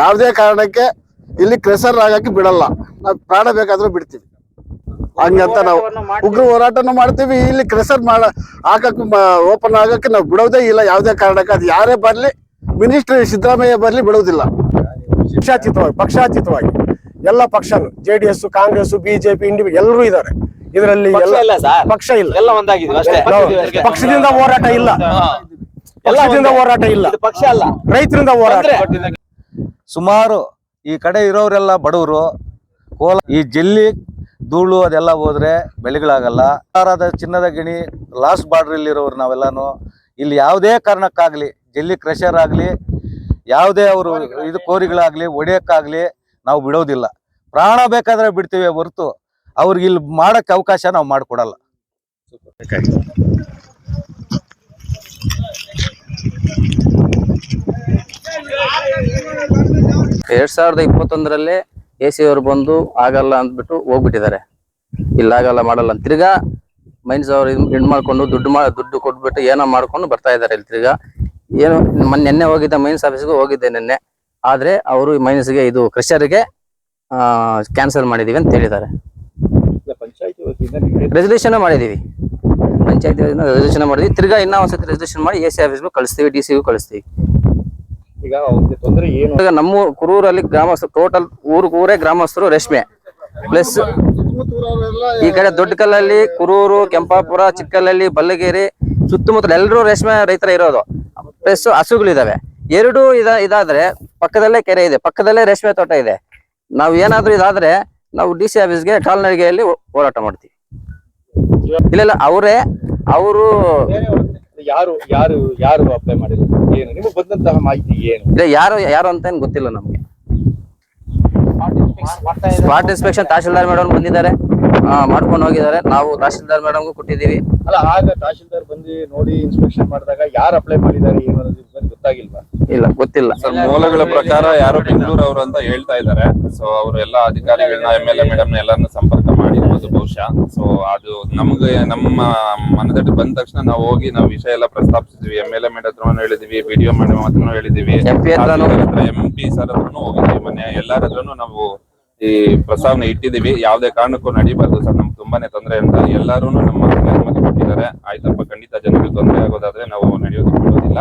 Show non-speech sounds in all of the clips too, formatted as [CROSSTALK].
ಯಾವುದೇ ಕಾರಣಕ್ಕೆ ಇಲ್ಲಿ ಕ್ರೆಸರ್ ಆಗಕ್ಕೆ ಬಿಡಲ್ಲ. ನಾವು ಪ್ರಾಣ ಬೇಕಾದ್ರೂ ಬಿಡ್ತೀವಿ. ಹಂಗಂತ ನಾವು ಉಗ್ರ ಹೋರಾಟನೂ ಮಾಡ್ತೀವಿ. ಇಲ್ಲಿ ಕ್ರೆಸರ್ ಮಾಡ ಹಾಕಕ್ ಓಪನ್ ಆಗಕ್ಕೆ ನಾವು ಬಿಡೋದೇ ಇಲ್ಲ. ಯಾವುದೇ ಕಾರಣಕ್ಕೆ ಅದು ಯಾರೇ ಬರಲಿ ಮಿನಿಸ್ಟರ್ ಸಿದ್ದರಾಮಯ್ಯ ಬರಲಿ ಬಿಡೋದಿಲ್ಲ. ಪಕ್ಷಾತೀತವಾಗಿ ಪಕ್ಷಾತೀತವಾಗಿ. ಎಲ್ಲ ಪಕ್ಷಗಳು J D S Congress BJP INDI ಎಲ್ಲರೂ ಇದ್ದಾರೆ. ಇದರಲ್ಲಿ ಪಕ್ಷ ಇಲ್ಲ ಸರ್. ಪಕ್ಷ ಇಲ್ಲ. ಎಲ್ಲ ಒಂದಾಗಿದೆ ಪಕ್ಷದಿಂದ ಹೋರಾಟ ಇಲ್ಲ. ಪಕ್ಷದಿಂದ ಹೋರಾಟ ಇಲ್ಲ. ಪಕ್ಷ ಅಲ್ಲ. ರೈತರಿಂದ ಹೋರಾಟ. ಸುಮಾರು ಈ ಕಡೆ ಇರೋರೆಲ್ಲ ಬಡವರು. ಕೋಲ ಈ ಜಲ್ಲಿ, ಧೂಳು ಅದೆಲ್ಲ ಹೋದ್ರೆ ಬೆಳೆಗಳಾಗಲ್ಲ. ಚಿನ್ನದ ಗಿಣಿ ಲಾಸ್ಟ್ ಬಾರ್ಡರ್ ಇರೋರು ನಾವೆಲ್ಲಾನು. ಇಲ್ಲಿ ಯಾವುದೇ ಕಾರಣಕ್ಕಾಗ್ಲಿ, ಜಲ್ಲಿ ಕ್ರಷರ್ ಆಗಲಿ, ಯಾವುದೇ ಅವರು ಇದು ಕೋರಿಗಳಾಗ್ಲಿ, ಒಡೆಯೋಕ್ಕಾಗಲಿ ನಾವು ಬಿಡೋದಿಲ್ಲ. ಪ್ರಾಣ ಬೇಕಾದ್ರೆ ಬಿಡ್ತೀವಿ ಹೊರತು. ಅವ್ರಿಗೆ ಇಲ್ಲಿ ಮಾಡೋಕ್ಕೆ ಅವಕಾಶ ನಾವು ಮಾಡಿಕೊಡಲ್ಲ. ಎರಡ್ ಸಾವಿರದ ಇಪ್ಪತ್ತೊಂದರಲ್ಲೇ ಎ ಸಿ ಅವರು ಬಂದು ಆಗಲ್ಲ ಅಂದ್ಬಿಟ್ಟು ಹೋಗ್ಬಿಟ್ಟಿದ್ದಾರೆ. ಇಲ್ಲ ಆಗಲ್ಲ ಮಾಡಲ್ಲ ಅಂತ. ತಿರ್ಗಾ ಮೈನ್ಸ್ ಅವ್ರು ಇದ್ ಮಾಡ್ಕೊಂಡು ದುಡ್ಡು ಮಾ ದುಡ್ಡು ಕೊಟ್ಬಿಟ್ಟು ಏನೋ ಮಾಡ್ಕೊಂಡು ಬರ್ತಾ ಇದ್ದಾರೆ ಇಲ್ಲಿ ತಿರ್ಗಾ. ಏನು ಮೊನ್ನೆ ನೆನ್ನೆ ಹೋಗಿದ್ದ ಮೈನ್ಸ್ ಆಫೀಸ್ಗೂ ಹೋಗಿದ್ದೆ ನಿನ್ನೆ. ಆದ್ರೆ ಅವರು ಮೈನ್ಸ್ಗೆ ಇದು ಕ್ರಷರ್ಗೆ ಕ್ಯಾನ್ಸಲ್ ಮಾಡಿದೀವಿ ಅಂತ ಹೇಳಿದ್ದಾರೆ. ರೆಸಲ್ಯೂಷನ್ ಮಾಡಿದೀವಿ. ಪಂಚಾಯತ್ ರೆಸಲ್ಯೂಷನ್ ಮಾಡಿದ್ವಿ. ತಿರ್ಗಾ ಇನ್ನೂ ಒಂದ್ಸತಿ ರೆಸಲ್ಯೂಷನ್ ಮಾಡಿ ಎ ಸಿ ಆಫೀಸ್ಗೂ ಕಳಿಸ್ತೀವಿ ಡಿ ಸಿಗೂ ಕಳಿಸ್ತೀವಿ. ಈಗ ಅವ್ರಿಗೆ ತೊಂದರೆ ಏನು? ಈಗ ನಮ್ಮ ಕುರೂರಲ್ಲಿ ಗ್ರಾಮಸ್ಥರು ಟೋಟಲ್ ಊರು ಊರೇ ಗ್ರಾಮಸ್ಥರು ರೇಷ್ಮೆ. ಪ್ಲಸ್ ಈ ಕಡೆ ದೊಡ್ಡ ಕಲ್ಲಲ್ಲಿ ಕುರೂರು, ಕೆಂಪಾಪುರ ಚಿಕ್ಕಲ್ಲಲ್ಲಿ ಬಲ್ಲಗೇರಿ ಸುತ್ತಮುತ್ತಲ ಎಲ್ಲರೂ ರೇಷ್ಮೆ ರೈತರ ಇರೋದು. ಪ್ಲಸ್ ಹಸುಗಳಿದಾವೆ. ಎರಡು ಇದ, ಇದಾದ್ರೆ ಪಕ್ಕದಲ್ಲೇ ಕೆರೆ ಇದೆ. ಪಕ್ಕದಲ್ಲೇ ರೇಷ್ಮೆ ತೋಟ ಇದೆ. ನಾವು ಏನಾದ್ರೂ ಇದಾದ್ರೆ ನಾವು ಡಿ ಸಿ ಆಫೀಸ್ಗೆ ಕಾಲ್ನಡಿಗೆಯಲ್ಲಿ ಹೋರಾಟ ಮಾಡ್ತೀವಿ. ಇಲ್ಲ ಇಲ್ಲ ಅವರೇ, ಅವರು ಯಾರು ಯಾರು ಯಾರು ಅಪ್ಲೈ ಮಾಡಿದ್ರು ಏನು? ನಿಮಗೆ ಬಂದಂತಹ ಮಾಹಿತಿ ಏನು? ಇದೆ ಯಾರು ಯಾರು ಅಂತ ಏನು ಗೊತ್ತಿಲ್ಲ ನಮ್ಗೆ. ಸ್ಪಾಟ್ ಇನ್ಸ್ಪೆಕ್ಷನ್ ತಹಶೀಲ್ದಾರ್ ಮೇಡಮ್ ಬಂದಿದ್ದಾರೆ. ಆ, ಮಾಡ್ಕೊಂಡು ಹೋಗಿದ್ದಾರೆ. ನಾವು ತಹಶೀಲ್ದಾರ್ ಮೇಡಮ್ ಕೊಟ್ಟಿದ್ದೀವಿ. ಅಲ್ಲ ಆಗ ತಹಶೀಲ್ದಾರ್ ಬಂದು ನೋಡಿ ಇನ್ಸ್ಪೆಕ್ಷನ್ ಮಾಡಿದಾಗ ಯಾರು ಅಪ್ಲೈ ಮಾಡಿದ್ದಾರೆ ಏನು ಅನ್ನೋದು ಗೊತ್ತಾಗಿಲ್ವಾ? ಇಲ್ಲ ಗೊತ್ತಿಲ್ಲ. ಸರ್ ಮೂಲಗಳ ಪ್ರಕಾರ ಯಾರು ಬೆಂಗಳೂರು ಅವರು ಅಂತ ಹೇಳ್ತಾ ಇದ್ದಾರೆ. ಸೊ ಅವರು ಎಲ್ಲ ಅಧಿಕಾರಿಗಳನ್ನ ಎಂ ಎಲ್ ಎ ಮೇಡಮ್ ಎಲ್ಲರನ್ನ ಸಂಪರ್ಕ ಮಾಡಿರ್ಬೋದು ಬಹುಶಃ. ಸೊ ಅದು ನಮ್ಗೆ ನಮ್ಮ ಮನದಟ್ಟು ಬಂದ ತಕ್ಷಣ ನಾವು ಹೋಗಿ ನಾವು ವಿಷಯ ಎಲ್ಲ ಪ್ರಸ್ತಾಪಿಸಿದ್ವಿ. ಎಂ ಎಲ್ ಎ ಮೇಡಮ್ ಹತ್ರನೂ ಹೇಳಿದೀವಿ ವಿಡಿಯೋ ಮೇಡಮ್ ಹತ್ರನೂ ಹೇಳಿದೀವಿ. ಎಂ ಪಿ ಸರ್ ಹತ್ರನೂ ಹೋಗಿದ್ವಿ ಮನೆ ಎಲ್ಲರ ಹತ್ರನೂ ನಾವು ಈ ಪ್ರಸ್ತಾವನೆ ಇಟ್ಟಿದೀವಿ ಯಾವ್ದೇ ಕಾರಣಕ್ಕೂ ನಡಿಬಾರ್ದು ಸರ್ ನಮ್ಗೆ ತುಂಬಾನೇ ತೊಂದರೆ ಅಂತ ಎಲ್ಲರೂ ನಮ್ಮ ಅನುಮತಿ ಕೊಟ್ಟಿದ್ದಾರೆ ಆಯ್ತಪ್ಪ, ಖಂಡಿತ ಜನರಿಗೆ ತೊಂದರೆ ಆಗೋದಾದ್ರೆ ನಾವು ನಡೆಯೋದಕ್ಕೆ ಬಿಡೋದಿಲ್ಲ.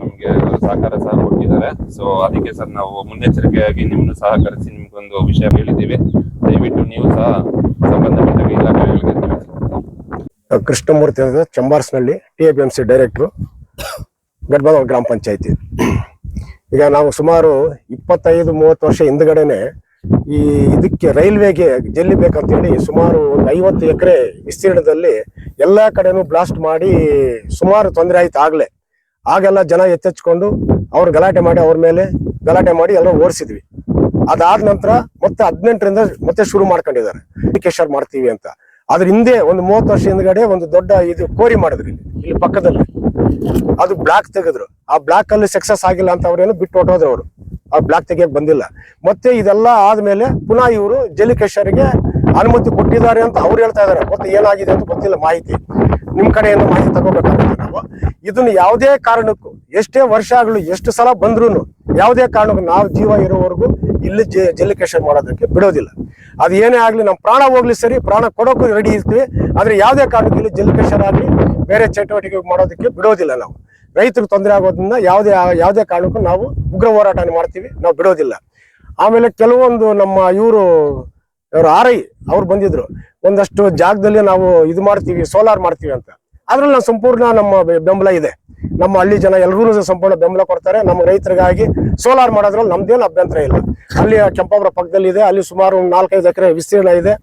ನಮಗೆ ಸಹಕಾರ ಸಹ ಕೊಟ್ಟಿದ್ದಾರೆ. ಸೊ ಅದಕ್ಕೆ ಸರ್ ನಾವು ಮುನ್ನೆಚ್ಚರಿಕೆಯಾಗಿ ನಿಮ್ಮನ್ನು ಸಹಕರಿಸಿ ನಿಮ್ಗೊಂದು ವಿಷಯ ಹೇಳಿದ್ದೀವಿ. ದಯವಿಟ್ಟು ನೀವು ಸಹ ಸಂಬಂಧಪಟ್ಟ ಇಲಾಖೆಗಳಿಗೆ ತಿಳಿಸಿ. ಕೃಷ್ಣಮೂರ್ತಿ ಅಂತ ಚಂಬಾರ್ಸ್ನಲ್ಲಿ T A P M C ಡೈರೆಕ್ಟ್ರು ಗಡ್ಬಾಲ್ ಗ್ರಾಮ ಪಂಚಾಯತಿ. ಈಗ ನಾವು ಸುಮಾರು ಇಪ್ಪತ್ತೈದು, ಮೂವತ್ತು ವರ್ಷ ಹಿಂದ್ಗಡೆನೆ ಈ ಇದಕ್ಕೆ ರೈಲ್ವೆಗೆ ಜಲ್ಲಿ ಬೇಕಂತ ಹೇಳಿ ಸುಮಾರು ಒಂದು ಐವತ್ತು ಎಕರೆ ವಿಸ್ತೀರ್ಣದಲ್ಲಿ ಎಲ್ಲಾ ಕಡೆನೂ ಬ್ಲಾಸ್ಟ್ ಮಾಡಿ ಸುಮಾರು ತೊಂದರೆ ಆಯ್ತು ಆಗ್ಲೇ. ಆಗೆಲ್ಲ ಜನ ಎಚ್ಚೆಚ್ಕೊಂಡು ಅವ್ರು ಗಲಾಟೆ ಮಾಡಿ ಅವ್ರ ಮೇಲೆ ಗಲಾಟೆ ಮಾಡಿ ಎಲ್ಲ ಓಡಿಸಿದ್ವಿ. ಅದಾದ ನಂತರ ಮತ್ತೆ ಹದಿನೆಂಟರಿಂದ ಮತ್ತೆ ಶುರು ಮಾಡ್ಕೊಂಡಿದ್ದಾರೆ. ಕೇಶರ್ ಮಾಡ್ತೀವಿ ಅಂತ. ಅದ್ರ ಹಿಂದೆ ಒಂದು ಮೂವತ್ತು ವರ್ಷ ಹಿಂದ್ಗಡೆ ಒಂದು ದೊಡ್ಡ ಇದು ಕೋರಿ ಮಾಡಿದ್ರಿ ಇಲ್ಲಿ. ಇಲ್ಲಿ ಪಕ್ಕದಲ್ಲಿ. ಅದು ಬ್ಲಾಕ್ ತೆಗೆದ್ರು. ಆ ಬ್ಲಾಕ್ ಅಲ್ಲಿ ಸಕ್ಸಸ್ ಆಗಿಲ್ಲ ಅಂತ ಅವ್ರೇನು ಬಿಟ್ಟು ಹೊಟ್ಟೋದ್ರು ಅವರು. ಆ ಬ್ಲಾಕ್ ತೆಗಿಯಕ್ ಬಂದಿಲ್ಲ. ಮತ್ತೆ ಇದೆಲ್ಲ ಆದ್ಮೇಲೆ ಪುನಃ ಇವರು ಜಲ್ಲಿಕೇಶರಿಗೆ ಅನುಮತಿ ಕೊಟ್ಟಿದ್ದಾರೆ ಅಂತ ಅವ್ರು ಹೇಳ್ತಾ ಇದಾರೆ. ಮತ್ತೆ ಏನಾಗಿದೆ ಅಂತ ಗೊತ್ತಿಲ್ಲ ಮಾಹಿತಿ. ನಿಮ್ ಕಡೆಯಿಂದ ಮಾಹಿತಿ ತಗೋಬೇಕಾಗುತ್ತೆ ನಾವು. ಇದನ್ನ ಯಾವುದೇ ಕಾರಣಕ್ಕೂ, ಎಷ್ಟೇ ವರ್ಷ ಆಗಲು, ಎಷ್ಟು ಸಲ ಬಂದ್ರು ಯಾವುದೇ ಕಾರಣಕ್ಕೂ ನಾವು ಜೀವ ಇರೋವರೆಗೂ ಇಲ್ಲಿ ಜಲ್ಲಿಕೇಶನ್ ಮಾಡೋದಕ್ಕೆ ಬಿಡೋದಿಲ್ಲ. ಅದು ಏನೇ ಆಗ್ಲಿ ನಮ್ಮ ಪ್ರಾಣ ಹೋಗ್ಲಿ ಸರಿ, ಪ್ರಾಣ ಕೊಡೋಕ್ಕೂ ರೆಡಿ ಇರ್ತೀವಿ. ಆದ್ರೆ ಯಾವುದೇ ಕಾರಣಕ್ಕೂ ಇಲ್ಲಿ ಜಲ್ಲಿಕೇಶನ್ ಆಗ್ಲಿ, ಬೇರೆ ಚಟುವಟಿಕೆ ಮಾಡೋದಕ್ಕೆ ಬಿಡೋದಿಲ್ಲ ನಾವು. ರೈತರಿಗೆ ತೊಂದರೆ ಆಗೋದ್ರಿಂದ ಯಾವುದೇ ಯಾವುದೇ ಕಾರಣಕ್ಕೂ ನಾವು ಉಗ್ರ ಹೋರಾಟ ಮಾಡ್ತೀವಿ, ನಾವು ಬಿಡೋದಿಲ್ಲ. ಆಮೇಲೆ ಕೆಲವೊಂದು ನಮ್ಮ ಇವರು ಇವರು ಆರ್ ಅವ್ರು ಬಂದಿದ್ರು. ಒಂದಷ್ಟು ಜಾಗದಲ್ಲಿ ನಾವು ಇದು ಮಾಡ್ತೀವಿ, ಸೋಲಾರ್ ಮಾಡ್ತೀವಿ ಅಂತ. ಅದ್ರಲ್ಲಿ ನಾವು ಸಂಪೂರ್ಣ ನಮ್ಮ ಬೆಂಬಲ ಇದೆ. ನಮ್ಮ ಹಳ್ಳಿ ಜನ ಎಲ್ಲರೂ ಸಂಪೂರ್ಣ ಬೆಂಬಲ ಕೊಡ್ತಾರೆ. ನಮ್ಮ ರೈತರಿಗಾಗಿ ಸೋಲಾರ್ ಮಾಡೋದ್ರಲ್ಲಿ ನಮ್ದೇನು ಅಭ್ಯಂತರ ಇಲ್ಲ. ಅಲ್ಲಿ ಕೆಂಪಾಪುರ ಪಕ್ಕದಲ್ಲಿ ಇದೆ ಅಲ್ಲಿ ಸುಮಾರು ನಾಲ್ಕೈದು ಎಕರೆ ವಿಸ್ತೀರ್ಣ ಇದೆ.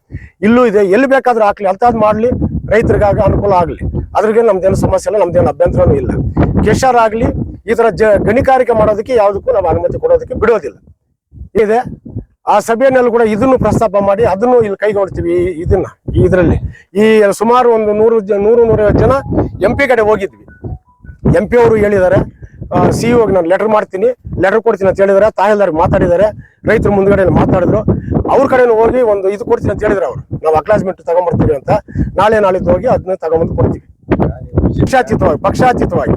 ಇಲ್ಲೂ ಇದೆ, ಎಲ್ಲಿ ಬೇಕಾದ್ರೂ ಹಾಕ್ಲಿ, ಅಂಥದ್ದು ಮಾಡ್ಲಿ. ರೈತರಿಗಾಗಿ ಅನುಕೂಲ ಆಗಲಿ. ಅದ್ರಿಗೆ ನಮ್ದೇನು ಸಮಸ್ಯೆ ಇಲ್ಲ ನಮ್ದೇನು ಅಭ್ಯಂತರನೂ ಇಲ್ಲ. ಕೆಶರ್ ಆಗಲಿ, ಈ ಥರ ಜ ಗಣಿಕಾರಿಕೆ ಮಾಡೋದಕ್ಕೆ ಯಾವುದಕ್ಕೂ ನಾವು ಅನುಮತಿ ಕೊಡೋದಕ್ಕೆ ಬಿಡೋದಿಲ್ಲ. ಇದೆ. ಆ ಸಭೆಯಲ್ಲಿ ಕೂಡ ಇದನ್ನು ಪ್ರಸ್ತಾಪ ಮಾಡಿ ಅದನ್ನು ಇಲ್ಲಿ ಕೈಗೊಳ್ತೀವಿ ಇದನ್ನ ಇದರಲ್ಲಿ. ಈ ಸುಮಾರು ಒಂದು ನೂರು ಜ- ನೂರು ನೂರೈವತ್ತು ಜನ ಎಂ ಪಿ ಕಡೆ ಹೋಗಿದ್ವಿ. ಎಂ ಪಿ ಅವರು ಹೇಳಿದ್ದಾರೆ ಸಿ ಹೋಗಿ ನಾನು ಲೆಟರ್ ಮಾಡ್ತೀನಿ ಲೆಟರ್ ಕೊಡ್ತೀನಿ ಅಂತ ಹೇಳಿದ್ದಾರೆ ತಾಯಿಲ್ದಾರ್ ಮಾತಾಡಿದ್ದಾರೆ, ರೈತರು ಮುಂದ್ಗಡೆ ಮಾತಾಡಿದ್ರು. ಅವ್ರ ಕಡೆ ಹೋಗಿ ಒಂದು ಇದು ಕೊಡ್ತೀನಿ ಅಂತ ಹೇಳಿದ್ರು ಅವರು. ನಾವು ಅಕ್ಲಾಸ್ಮೆಂಟ್ ತಗೊಂಡ್ಬರ್ತೀವಿ ಅಂತ. ನಾಳೆ ನಾಳಿದ್ದು ಹೋಗಿ ಅದನ್ನ ತಗೊಂಬಂದು ಕೊಡ್ತೀವಿ. ಪಕ್ಷಾತೀತವಾಗಿ ಪಕ್ಷಾತೀತವಾಗಿ.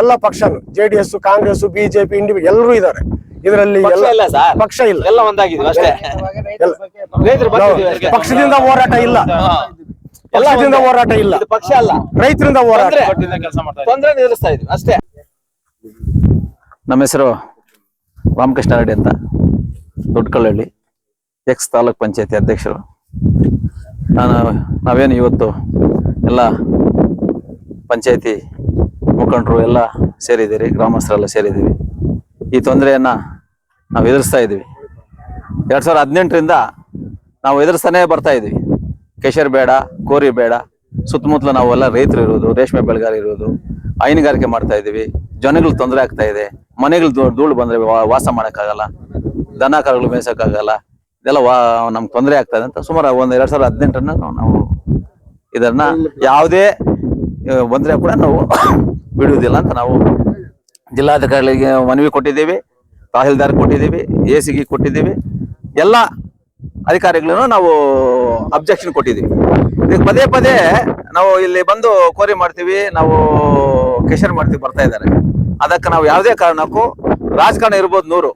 ಎಲ್ಲ ಪಕ್ಷನು J D S Congress BJP INDI ಎಲ್ಲರೂ ಇದ್ದಾರೆ. ಇದರಲ್ಲಿ ಪಕ್ಷ ಎಲ್ಲ ಇಲ್ಲ ಸರ್. ಪಕ್ಷ ಇಲ್ಲ. ಎಲ್ಲ ಒಂದಾಗಿದೆ ಅಷ್ಟೇ. ರೈತರು ಬಂದಿದ್ದೀವಿ ಪಕ್ಷದಿಂದ ಹೋರಾಟ ಇಲ್ಲ. ಎಲ್ಲದಿಂದ ಪಕ್ಷದಿಂದ ಹೋರಾಟ ಇಲ್ಲ. ಇದು ಪಕ್ಷ ಅಲ್ಲ. ರೈತರಿಂದ ಹೋರಾಟ. ತೊಂದರೆ. ಎದುರಿಸ್ತಾ ಇದೀವಿ ಅಷ್ಟೇ. ನಮ್ಮ ಹೆಸರು ರಾಮಕೃಷ್ಣ ರೆಡ್ಡಿ ಅಂತ. ದೊಡ್ಡಕಳ್ಳಹಳ್ಳಿ. ಎಕ್ಸ್ ತಾಲೂಕ್ ಪಂಚಾಯತಿ ಅಧ್ಯಕ್ಷರು. ನಾನು, ನಾವೇನು ಇವತ್ತು ಎಲ್ಲ ಪಂಚಾಯತಿ ಮುಖಂಡರು ಎಲ್ಲ ಸೇರಿದ್ದೀರಿ, ಗ್ರಾಮಸ್ಥರೆಲ್ಲ ಸೇರಿದ್ದೀವಿ ಈ ತೊಂದರೆಯನ್ನ ನಾವು ಎದುರಿಸ್ತಾ ಇದ್ದೀವಿ. ಎರಡು ಸಾವಿರದ ಹದಿನೆಂಟರಿಂದ ನಾವು ಎದುರಿಸ್ತಾನೇ ಬರ್ತಾ ಇದ್ವಿ ಕೆಶರ್ ಬೇಡ, ಕೋರಿ ಬೇಡ, ಸುತ್ತಮುತ್ತಲು ನಾವೆಲ್ಲ ರೈತರು ಇರೋದು, ರೇಷ್ಮೆ ಬೆಳೆಗಾರ ಇರೋದು, ಹೈನುಗಾರಿಕೆ ಮಾಡ್ತಾ ಇದ್ದೀವಿ. ಜನಗಳು ತೊಂದರೆ ಆಗ್ತಾ ಇದೆ, ಮನೆಗಳು ಧೂಳು ಬಂದರೆ ವಾಸ ಮಾಡೋಕ್ಕಾಗಲ್ಲ, ದನ ಕರುಗಳು ಮೇಯ್ಸಕ್ಕಾಗಲ್ಲ ಇದೆಲ್ಲ ನಮ್ಗೆ ತೊಂದರೆ ಆಗ್ತದೆ ಅಂತ ಸುಮಾರು ಒಂದು ಎರಡ್ ಸಾವಿರದ ಹದಿನೆಂಟನ್ನ ನಾವು ಇದನ್ನ ಯಾವುದೇ ಒಂದರೆ ಬಂದ್ರೆ ಕೂಡ ನಾವು [COUGHS] ಬಿಡುವುದಿಲ್ಲ ಅಂತ ನಾವು ಜಿಲ್ಲಾಧಿಕಾರಿಗಳಿಗೆ ಮನವಿ ಕೊಟ್ಟಿದ್ದೀವಿ ತಹಸೀಲ್ದಾರ್ ಕೊಟ್ಟಿದ್ದೀವಿ ಎ ಸಿಗೆ ಕೊಟ್ಟಿದ್ದೀವಿ ಎಲ್ಲ ಅಧಿಕಾರಿಗಳನ್ನು ನಾವು ಅಬ್ಜೆಕ್ಷನ್ ಕೊಟ್ಟಿದ್ದೀವಿ. ಇದಕ್ಕೆ ಪದೇ ಪದೇ ನಾವು ಇಲ್ಲಿ ಬಂದು ಕೋರಿ ಮಾಡ್ತೀವಿ ನಾವು ಕೆಶರ್ ಮಾಡ್ತೀವಿ ಬರ್ತಾ ಇದ್ದಾರೆ. ಅದಕ್ಕೆ ನಾವು ಯಾವುದೇ ಕಾರಣಕ್ಕೂ ರಾಜಕಾರಣ ಇರ್ಬೋದು ನೂರು.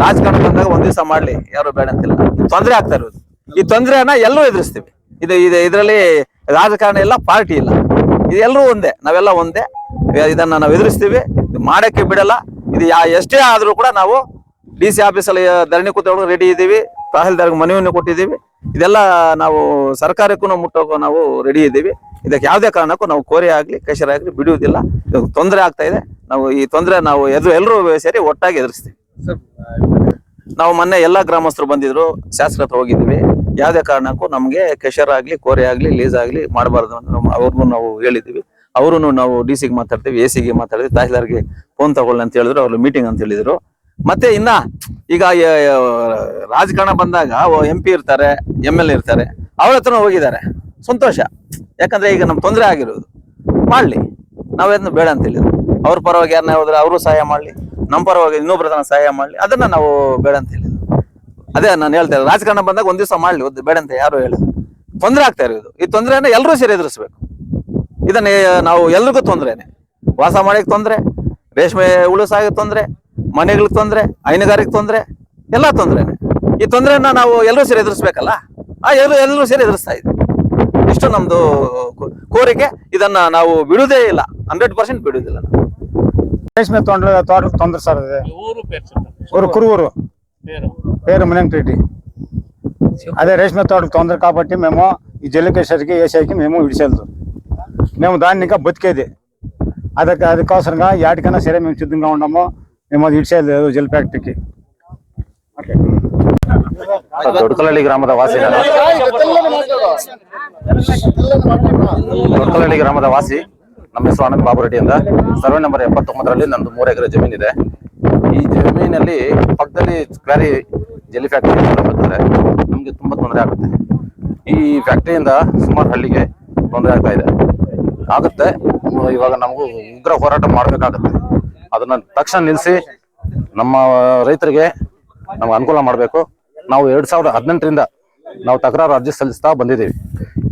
ರಾಜಕಾರಣ ಬಂದಾಗ ಒಂದ್ ದಿವಸ ಮಾಡ್ಲಿ, ಯಾರು ಬೇಡ ಅಂತಿಲ್ಲ. ತೊಂದರೆ ಆಗ್ತಾ ಇರೋದು. ಈ ತೊಂದರೆಯನ್ನ ಎಲ್ಲರೂ ಎದುರಿಸ್ತೀವಿ. ಇದು ಇದು, ಇದರಲ್ಲಿ ರಾಜಕಾರಣ ಇಲ್ಲ, ಪಾರ್ಟಿ ಇಲ್ಲ. ಇದೆಲ್ಲರೂ ಒಂದೇ, ನಾವೆಲ್ಲ ಒಂದೇ. ಇದನ್ನ ನಾವು ಎದುರಿಸ್ತೀವಿ. ಮಾಡಕ್ಕೆ ಬಿಡಲ್ಲ. ಇದು ಯಾ, ಎಷ್ಟೇ ಆದರೂ ಕೂಡ ನಾವು ಡಿ ಸಿ ಆಫೀಸಲ್ಲಿ ಧರಣಿ ಕೂತ್ಕೊಂಡು ರೆಡಿ ಇದ್ದೀವಿ. ತಹಸೀಲ್ದಾರ್ಗೆ ಮನವಿಯನ್ನು ಕೊಟ್ಟಿದ್ದೀವಿ. ಇದೆಲ್ಲ ನಾವು ಸರ್ಕಾರಕ್ಕೂ ಮುಟ್ಟೋಕೆ ನಾವು ರೆಡಿ ಇದ್ದೀವಿ. ಇದಕ್ಕೆ ಯಾವುದೇ ಕಾರಣಕ್ಕೂ ನಾವು ಕೋರೆ ಆಗಲಿ ಕೆಶರ್ ಆಗಲಿ ಬಿಡುವುದಿಲ್ಲ. ತೊಂದರೆ ಆಗ್ತಾ ಇದೆ. ನಾವು ಈ ತೊಂದರೆ ನಾವು ಎದುರು ಎಲ್ಲರೂ ಸೇರಿ ಒಟ್ಟಾಗಿ ಎದುರಿಸ್ತೀವಿ. ನಾವು ಮೊನ್ನೆ ಎಲ್ಲಾ ಗ್ರಾಮಸ್ಥರು ಬಂದಿದ್ರು ಶಾಸಕರ ಹತ್ರ ಹೋಗಿದ್ವಿ ಯಾವುದೇ ಕಾರಣಕ್ಕೂ ನಮಗೆ ಕೆಶರ್ ಆಗಲಿ ಕೋರೆ ಆಗಲಿ ಲೀಸ್ ಆಗಲಿ ಮಾಡಬಾರ್ದು ಅಂತ ನಾವು ಅವ್ರಿಗೂ ನಾವು ಹೇಳಿದ್ವಿ ಅವರು ನಾವು ಡಿ ಸಿಗೆ ಮಾತಾಡ್ತೀವಿ ಎ ಸಿಗೆ ಮಾತಾಡ್ತೀವಿ. ತಹಸೀಲ್ದಾರ್ಗೆ ಫೋನ್ ತಗೊಳ್ಳಿ ಅಂತ ಹೇಳಿದ್ರು ಅವ್ರು ಮೀಟಿಂಗ್ ಅಂತ ಹೇಳಿದ್ರು. ಮತ್ತೆ ಇನ್ನ ಈಗ ರಾಜಕಾರಣ ಬಂದಾಗ ಎಂ ಪಿ ಇರ್ತಾರೆ ಎಂ ಎಲ್ ಇರ್ತಾರೆ, ಅವ್ರ ಹತ್ರ ಹೋಗಿದ್ದಾರೆ. ಸಂತೋಷ. ಯಾಕಂದ್ರೆ ಈಗ ನಮ್ಗೆ ತೊಂದರೆ ಆಗಿರೋದು. ಮಾಡ್ಲಿ. ನಾವೇನು ಬೇಡ ಅಂತ ಹೇಳಿದ್ರು. ಅವ್ರ ಪರವಾಗಿ ಯಾರನ್ನ ಹೋದ್ರೆ ಅವರು ಸಹಾಯ ಮಾಡ್ಲಿ. ನಮ್ಮ ಪರವಾಗಿ ಇನ್ನೊಬ್ಬರ ತನ ಸಹಾಯ ಮಾಡ್ಲಿ. ಅದನ್ನ ನಾವು ಬೇಡ ಅಂತ ಹೇಳಿದ್ರು. ಅದೇ ನಾನು ಹೇಳ್ತೇನೆ ರಾಜಕಾರಣ ಬಂದಾಗ ಒಂದ್ ದಿವಸ ಮಾಡ್ಲಿ, ಒದ್ದು ಬೇಡ ಅಂತ ಯಾರು ಹೇಳಿದ್ರು. ತೊಂದರೆ ಆಗ್ತಾ ಇರೋದು. ಈ ತೊಂದರೆಯನ್ನ ಎಲ್ಲರೂ ಸೇರಿ ಎದುರಿಸ್ಬೇಕು. ಇದನ್ನ, ನಾವು ಎಲ್ರಿಗೂ ತೊಂದರೆನೆ. ವಾಸ ಮಾಡಕ್ಕೆ ತೊಂದರೆ, ರೇಷ್ಮೆ ಉಳಿಸಾಗ ತೊಂದ್ರೆ ಮನೆಗಳಿಗೆ ತೊಂದರೆ ಹೈನುಗಾರಿಕೆ ತೊಂದರೆ ಎಲ್ಲ ತೊಂದರೆ. ಈ ತೊಂದರೆನ ನಾವು ಎಲ್ಲರೂ ಸೇರಿ ಎದುರಿಸ್ಬೇಕಲ್ಲ? ಆ ಎಲ್ಲರೂ ಎಲ್ಲರೂ ಸೇರಿ ಎದುರಿಸ್ತಾ ಇದೆ ಇಷ್ಟು ನಮ್ಮದು ಕೋರಿಕೆ. ಇದನ್ನು ನಾವು ಬಿಡುವುದೇ ಇಲ್ಲ. ಹಂಡ್ರೆಡ್ ಪರ್ಸೆಂಟ್ ಬಿಡುವುದಿಲ್ಲ ರೇಷ್ಮೆ ತೊಂದರೆ ತೋಟಕ್ಕೆ ತೊಂದರೆ ಸರ್ ಇದೆ. ಊರು ಕುರುವೂರು. పేరు మునింటి ಅದೇ ರೇಷ್ಮೆ ತೋಟದ ತೊಂದರೆ తొందర కాబట్టి ಈ ಜೆಲಿಕೇಶ್ವರಿ జల్లికేశ్వరికి ఏసైకి ಮೇಮು విడిచెళ్తాం ಮೇಮು దాన్ని ఇంకా ಅದಕ್ಕೆ ಅದಕ್ಕೋಸ್ಕರ అదికోసంగా యాటికైనా ಸೇರೆ మేము సిద్ధంగా ఉన్నాము మేము అది ఇడిచేయలేదు జల్ ఫ్యాక్టరీకి ದೊಡ್ಡಕಲಹಳ್ಳಿ ಗ್ರಾಮದ ವಾಸಿ ನಾನು ದೊಡ್ಡಕಲಹಳ್ಳಿ ಗ್ರಾಮದ ವಾಸಿ ನಮ್ಮ ಹೆಸರು ಆನಂದ್ ಬಾಬು ರೆಡ್ಡಿ ಅಂತ ಸರ್ವೆ ನಂಬರ್ ಎಪ್ಪತ್ತೊಂಬತ್ತರಲ್ಲಿ ನಂದು ಮೂರು ಎಕರೆ ಜಮೀನಿದೆ ಈ ಜಮೀನಲ್ಲಿ ಪಕ್ಕದಲ್ಲಿ ಕ್ವಾರಿ ಜೆಲ್ಲಿ ಫ್ಯಾಕ್ಟರಿ ಬರ್ತಾರೆ ನಮಗೆ ತುಂಬಾ ತೊಂದರೆ ಆಗುತ್ತೆ ಈ ಫ್ಯಾಕ್ಟರಿಯಿಂದ ಸುಮಾರು ಹಳ್ಳಿಗೆ ತೊಂದರೆ ಆಗ್ತಾ ಇದೆ ಆಗುತ್ತೆ ಇವಾಗ ನಮಗೂ ಉಗ್ರ ಹೋರಾಟ ಮಾಡ್ಬೇಕಾಗತ್ತೆ ಅದನ್ನ ತಕ್ಷಣ ನಿಲ್ಲಿಸಿ ನಮ್ಮ ರೈತರಿಗೆ ನಮ್ಗೆ ಅನುಕೂಲ ಮಾಡಬೇಕು. ನಾವು ಎರಡ್ ಸಾವಿರದ ಹದಿನೆಂಟರಿಂದ ನಾವು ತಕರಾರು ಅರ್ಜಿ ಸಲ್ಲಿಸ್ತಾ ಬಂದಿದ್ದೀವಿ.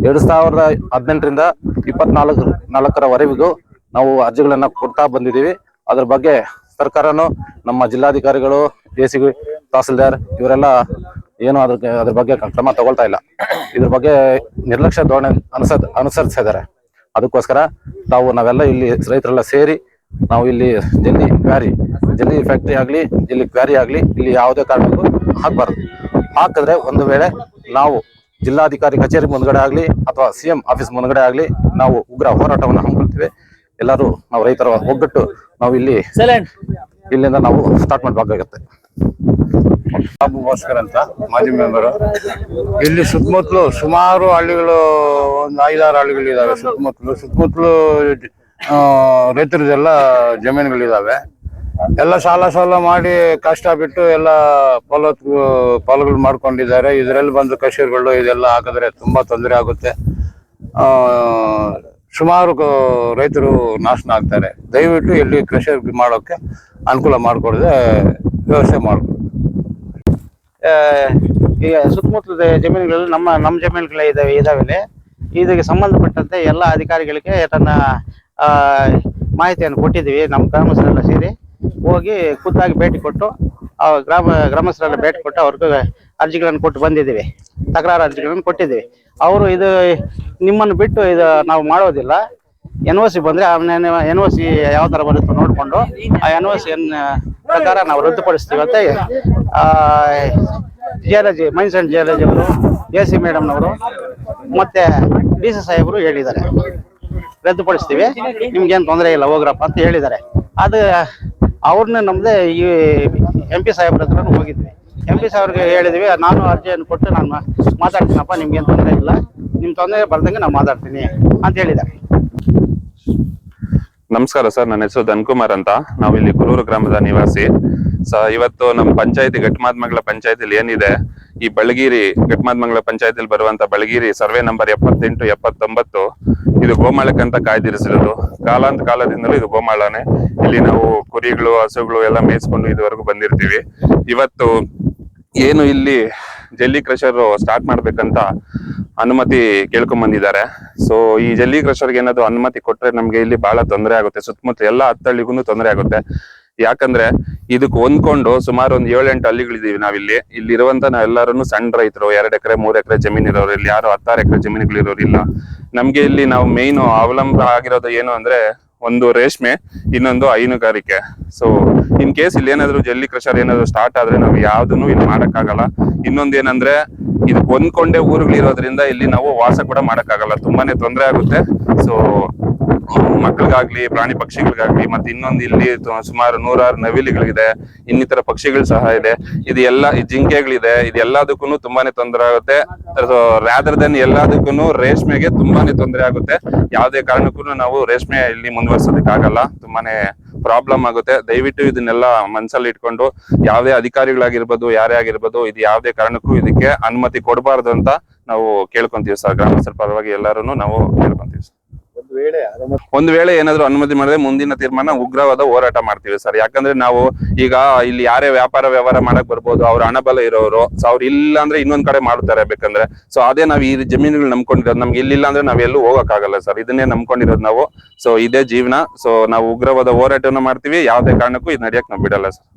ಎರಡ್ ಸಾವಿರದ ಹದಿನೆಂಟರಿಂದ ಇಪ್ಪತ್ನಾಲ್ಕು, ನಾಲ್ಕರವರೆಗೂ ನಾವು ಅರ್ಜಿಗಳನ್ನ ಕೊಡ್ತಾ ಬಂದಿದ್ದೀವಿ. ಅದ್ರ ಬಗ್ಗೆ ಸರ್ಕಾರನು ನಮ್ಮ ಜಿಲ್ಲಾಧಿಕಾರಿಗಳು ಎ ಸಿ ತಹಸೀಲ್ದಾರ್ ಇವರೆಲ್ಲ ಏನು ಅದ್ರ ಅದ್ರ ಬಗ್ಗೆ ಕ್ರಮ ತಗೊಳ್ತಾ ಇಲ್ಲ. ಇದ್ರ ಬಗ್ಗೆ ನಿರ್ಲಕ್ಷ್ಯ ಧೋರಣೆ ಅನುಸ ಅನುಸರಿಸಿದ್ದಾರೆ ಅದಕ್ಕೋಸ್ಕರ ತಾವು ನಾವೆಲ್ಲ ಇಲ್ಲಿ ರೈತರೆಲ್ಲ ಸೇರಿ ನಾವು ಇಲ್ಲಿ ಜಲ್ಲಿ ಕ್ವಾರಿ ಜಲ್ಲಿ ಫ್ಯಾಕ್ಟ್ರಿ ಆಗ್ಲಿ ಇಲ್ಲಿ ಕ್ವಾರಿ ಆಗ್ಲಿ ಇಲ್ಲಿ ಯಾವುದೇ ಕಾರಣಕ್ಕೂ ಹಾಕ್ಬಾರ್ದು. ಹಾಕಿದ್ರೆ ಒಂದು ವೇಳೆ ನಾವು ಜಿಲ್ಲಾಧಿಕಾರಿ ಕಚೇರಿ ಮುಂದ್ಗಡೆ ಆಗ್ಲಿ ಅಥವಾ ಸಿಎಂ ಆಫೀಸ್ ಮುಂದ್ಗಡೆ ಆಗ್ಲಿ ನಾವು ಉಗ್ರ ಹೋರಾಟವನ್ನು ಹಮ್ಮಿಕೊಳ್ತೀವಿ. ಎಲ್ಲರೂ ನಾವು ರೈತರ ಒಗ್ಗಟ್ಟು ನಾವು ಇಲ್ಲಿ ಇಲ್ಲಿಂದ ನಾವು ಸ್ಟಾರ್ಟ್ ಮಾಡಬೇಕಾಗತ್ತೆ ಬಾಬು ಭಾಸ್ಕರ್ ಅಂತ ಮಾಜಿ ಮೆಂಬರ್ ಇಲ್ಲಿ ಸುತ್ತಮುತ್ತಲು ಸುಮಾರು ಹಳ್ಳಿಗಳು ಒಂದು ಐದಾರು ಹಳ್ಳಿಗಳಿದಾವೆ ಸುತ್ತಮುತ್ತಲು. ಸುತ್ತಮುತ್ತಲು ರೈತರದೆಲ್ಲ ಜಮೀನುಗಳಿದಾವೆ. ಎಲ್ಲ ಸಾಲ ಸಾಲ ಮಾಡಿ ಕಷ್ಟ ಬಿಟ್ಟು ಎಲ್ಲ ಫಲ ಫಲಗಳು ಮಾಡ್ಕೊಂಡಿದ್ದಾರೆ. ಇದರಲ್ಲಿ ಬಂದು ಕಷೀರ್ಗಳು ಇದೆಲ್ಲ ಹಾಕಿದ್ರೆ ತುಂಬಾ ತೊಂದರೆ ಆಗುತ್ತೆ. ಸುಮಾರು ರೈತರು ನಾಶನ ಆಗ್ತಾರೆ. ದಯವಿಟ್ಟು ಎಲ್ಲಿ ಕೃಷಿ ಮಾಡೋಕೆ ಅನುಕೂಲ ಮಾಡಿಕೊಡದೆ ವ್ಯವಸ್ಥೆ ಮಾಡಿಕೊಡ್ತಾರೆ ಈಗ ಸುತ್ತಮುತ್ತಲ ಜಮೀನುಗಳು ನಮ್ಮ ನಮ್ಮ ಜಮೀನುಗಳೇ ಇದಾವೆ ಇದಾವೆ ಇದಕ್ಕೆ ಸಂಬಂಧಪಟ್ಟಂತೆ ಎಲ್ಲ ಅಧಿಕಾರಿಗಳಿಗೆ ತನ್ನ ಮಾಹಿತಿಯನ್ನು ಕೊಟ್ಟಿದ್ದೀವಿ. ನಮ್ಮ ಗ್ರಾಮಸ್ಥರೆಲ್ಲ ಸೇರಿ ಹೋಗಿ ಖುದ್ದಾಗಿ ಭೇಟಿ ಕೊಟ್ಟು, ಆ, ಗ್ರಾಮ, ಗ್ರಾಮಸ್ಥರೆಲ್ಲ ಭೇಟಿ ಕೊಟ್ಟು ಅವ್ರಿಗೆ ಅರ್ಜಿಗಳನ್ನು ಕೊಟ್ಟು ಬಂದಿದ್ದೀವಿ. ತಕರಾರು ಅರ್ಜಿಗಳನ್ನು ಕೊಟ್ಟಿದ್ದೀವಿ. ಅವರು ಇದು ನಿಮ್ಮನ್ನು ಬಿಟ್ಟು ಇದು ನಾವು ಮಾಡೋದಿಲ್ಲ. ಎನ್ ಒ ಸಿ ಬಂದ್ರೆ ಎನ್ ಒ ಸಿ ಯಾವ ತರ ಬರುತ್ತೋ ನೋಡ್ಕೊಂಡು, ಆ ಎನ್ ಒ ಸಿ ಪ್ರಕಾರ ನಾವು ರದ್ದುಪಡಿಸ್ತೀವಿ ಅಂತ ಜಿಯಾಲಜಿ, ಮೈನ್ಸ್ ಅಂಡ್ ಜಿಯಾಲಜಿ ಅವರು, ಎ ಸಿ ಮೇಡಮ್ನವರು ಮತ್ತೆ ಡಿ ಸಿ ಸಾಹೇಬರು ಹೇಳಿದ್ದಾರೆ. ರದ್ದುಪಡಿಸ್ತೀವಿ. ನಿಮ್ಗೇನು ತೊಂದರೆ ಇಲ್ಲ, ಹೋಗ್ರಪ್ಪ ಅಂತ ಹೇಳಿದ್ದಾರೆ. ಅದು ಅವ್ರನ್ನ ನಮ್ಮದೇ ಈ ಎಂ ಪಿ ಸಾಹೇಬ್ರ ಹತ್ರ ಹೋಗಿದ್ವಿ. ಎಂ ಪಿ ಸಾಹೇಬ್ರಿಗೆ ಹೇಳಿದ್ವಿ, ನಾನು ಅರ್ಜಿಯನ್ನು ಕೊಟ್ಟು ನಾನು ಮಾತಾಡ್ತೀನಪ್ಪ, ನಿಮ್ಗೇನು ತೊಂದರೆ ಇಲ್ಲ. ನಿಮ್ಮ ತೊಂದರೆ ಬರ್ದಂಗೆ ನಾನು ಮಾತಾಡ್ತೀನಿ ಅಂತ ಹೇಳಿದ್ದಾರೆ. ನಮಸ್ಕಾರ ಸರ್, ನನ್ನ ಹೆಸರು ಧನ್ಕುಮಾರ್ ಅಂತ. ನಾವು ಇಲ್ಲಿ ಕುರೂರು ಗ್ರಾಮದ ನಿವಾಸಿ. ಸ, ಇವತ್ತು ನಮ್ಮ ಪಂಚಾಯತಿ, ಘಟಮಾದ್ಮಂಗಲ ಪಂಚಾಯತಿಲಿ ಏನಿದೆ ಈ ಬಳಗಿರಿ ಘಟಮಾದ್ಮಂಗಲ ಪಂಚಾಯತಿಲಿ ಬರುವಂತ ಬಳಗಿರಿ ಸರ್ವೆ ನಂಬರ್ ಎಪ್ಪತ್ತೆಂಟು, ಎಪ್ಪತ್ತೊಂಬತ್ತು, ಇದು ಗೋಮಾಳಕ್ಕಂತ ಕಾಯ್ದಿರಿಸಿರೋದು. ಕಾಲಾಂತ ಕಾಲದಿಂದಲೂ ಇದು ಗೋಮಾಳನೇ. ಇಲ್ಲಿ ನಾವು ಕುರಿಗಳು, ಹಸುಗಳು ಎಲ್ಲ ಮೇಯಿಸ್ಕೊಂಡು ಇದುವರೆಗೂ ಬಂದಿರ್ತೀವಿ. ಇವತ್ತು ಏನು ಇಲ್ಲಿ ಜಲ್ಲಿ ಕ್ರಷರ್ ಸ್ಟಾರ್ಟ್ ಮಾಡ್ಬೇಕಂತ ಅನುಮತಿ ಕೇಳ್ಕೊಂಡ್ ಬಂದಿದ್ದಾರೆ. ಸೊ ಈ ಜಲ್ಲಿ ಕ್ರಷರ್ಗೆ ಏನಾದ್ರು ಅನುಮತಿ ಕೊಟ್ರೆ ನಮ್ಗೆ ಇಲ್ಲಿ ಬಹಳ ತೊಂದರೆ ಆಗುತ್ತೆ. ಸುತ್ತಮುತ್ತ ಎಲ್ಲ ಹತ್ತಳ್ಳಿಗೂ ತೊಂದರೆ ಆಗುತ್ತೆ. ಯಾಕಂದ್ರೆ ಇದಕ್ಕೆ ಹೊಂದ್ಕೊಂಡು ಸುಮಾರು ಒಂದ್ ಏಳೆಂಟು ಹಳ್ಳಿಗಳಿದೀವಿ ನಾವಿಲ್ಲಿ. ಇಲ್ಲಿ ಇರುವಂತ ನಾವೆಲ್ಲರೂ ಸಣ್ಣ ರೈತರು, ಎರಡ್ ಎಕರೆ, ಮೂರ್ ಎಕರೆ ಜಮೀನ್ ಇರೋರು, ಇಲ್ಲಿ ಯಾರು ಹತ್ತಾರು ಎಕರೆ ಜಮೀನುಗಳು ಇರೋರಿಲ್ಲ ನಮ್ಗೆ ಇಲ್ಲಿ ನಾವು ಮೇನ್ ಅವಲಂಬ ಆಗಿರೋದು ಏನು ಅಂದ್ರೆ ಒಂದು ರೇಷ್ಮೆ, ಇನ್ನೊಂದು ಹೈನುಗಾರಿಕೆ. ಸೊ ಇನ್ ಕೇಸ್ ಇಲ್ಲಿ ಏನಾದ್ರು ಜಲ್ಲಿ ಕ್ರಷರ್ ಏನಾದ್ರು ಸ್ಟಾರ್ಟ್ ಆದ್ರೆ ನಾವು ಯಾವ್ದನ್ನು ಇಲ್ಲಿ ಮಾಡಕ್ಕಾಗಲ್ಲ. ಇನ್ನೊಂದ್ ಏನಂದ್ರೆ ಇದು ಹೊಂದ್ಕೊಂಡೇ ಊರುಗಳಿರೋದ್ರಿಂದ ಇಲ್ಲಿ ನಾವು ವಾಸ ಕೂಡ ಮಾಡಕ್ಕಾಗಲ್ಲ. ತುಂಬಾನೇ ತೊಂದರೆ ಆಗುತ್ತೆ. ಸೊ ಮಕ್ಕಳಿಗಾಗ್ಲಿ, ಪ್ರಾಣಿ ಪಕ್ಷಿಗಳಿಗಾಗ್ಲಿ, ಮತ್ತೆ ಇನ್ನೊಂದು ಇಲ್ಲಿ ಸುಮಾರು ನೂರಾರು ನವಿಲಿಗಳಿದೆ, ಇನ್ನಿತರ ಪಕ್ಷಿಗಳು ಸಹ ಇದೆ. ಇದು ಎಲ್ಲ ಈ ಜಿಂಕೆಗಳಿದೆ, ಇದು ಎಲ್ಲದಕ್ಕೂ ತುಂಬಾನೇ ತೊಂದರೆ ಆಗುತ್ತೆ. ರಾದರ್ ದೆನ್ ಎಲ್ಲದಕ್ಕೂ ರೇಷ್ಮೆಗೆ ತುಂಬಾನೇ ತೊಂದರೆ ಆಗುತ್ತೆ. ಯಾವುದೇ ಕಾರಣಕ್ಕೂ ನಾವು ರೇಷ್ಮೆ ಇಲ್ಲಿ ಮುಂದುವರ್ಸೋದಕ್ಕೆ ಆಗಲ್ಲ ತುಂಬಾನೇ ಪ್ರಾಬ್ಲಮ್ ಆಗುತ್ತೆ. ದಯವಿಟ್ಟು ಇದನ್ನೆಲ್ಲ ಮನಸ್ಸಲ್ಲಿ ಇಟ್ಕೊಂಡು, ಯಾವುದೇ ಅಧಿಕಾರಿಗಳಾಗಿರ್ಬೋದು, ಯಾರೇ ಆಗಿರ್ಬೋದು, ಇದು ಯಾವುದೇ ಕಾರಣಕ್ಕೂ ಇದಕ್ಕೆ ಅನುಮತಿ ಕೊಡಬಾರ್ದು ಅಂತ ನಾವು ಕೇಳ್ಕೊಂತೀವಿ ಸರ್. ಗ್ರಾಮಸ್ಥರ ಪರವಾಗಿ ಎಲ್ಲರೂ ನಾವು ಕೇಳ್ಕೊಂತೀವಿ ಸರ್. ವೇಳೆ ಒಂದು ವೇಳೆ ಏನಾದ್ರು ಅನುಮತಿ ಮಾಡಿದ್ರೆ ಮುಂದಿನ ತೀರ್ಮಾನ ಉಗ್ರವಾದ ಹೋರಾಟ ಮಾಡ್ತೀವಿ ಸರ್. ಯಾಕಂದ್ರೆ ನಾವು ಈಗ ಇಲ್ಲಿ ಯಾರೇ ವ್ಯಾಪಾರ ವ್ಯವಹಾರ ಮಾಡಕ್ ಬರ್ಬೋದು, ಅವ್ರ ಹಣಬಲ ಇರೋರು ಸೊ ಅವ್ರು ಇಲ್ಲ ಅಂದ್ರೆ ಇನ್ನೊಂದ್ ಕಡೆ ಮಾಡ್ತಾರೆ ಬೇಕಂದ್ರೆ. ಸೊ ಅದೇ ನಾವು ಈ ಜಮೀನುಗಳು ನಂಬ್ಕೊಂಡಿರೋದು, ನಮ್ಗೆ ಇಲ್ಲಿಲ್ಲ ಅಂದ್ರೆ ನಾವೆಲ್ಲೂ ಹೋಗಕ್ಕಾಗಲ್ಲ ಸರ್. ಇದನ್ನೇ ನಂಬ್ಕೊಂಡಿರೋದು ನಾವು. ಸೊ ಇದೇ ಜೀವನ. ಸೊ ನಾವು ಉಗ್ರವಾದ ಹೋರಾಟವನ್ನು ಮಾಡ್ತೀವಿ. ಯಾವುದೇ ಕಾರಣಕ್ಕೂ ಇದು ನಡೆಯಕ್ ನಾವು ಬಿಡಲ್ಲ ಸರ್.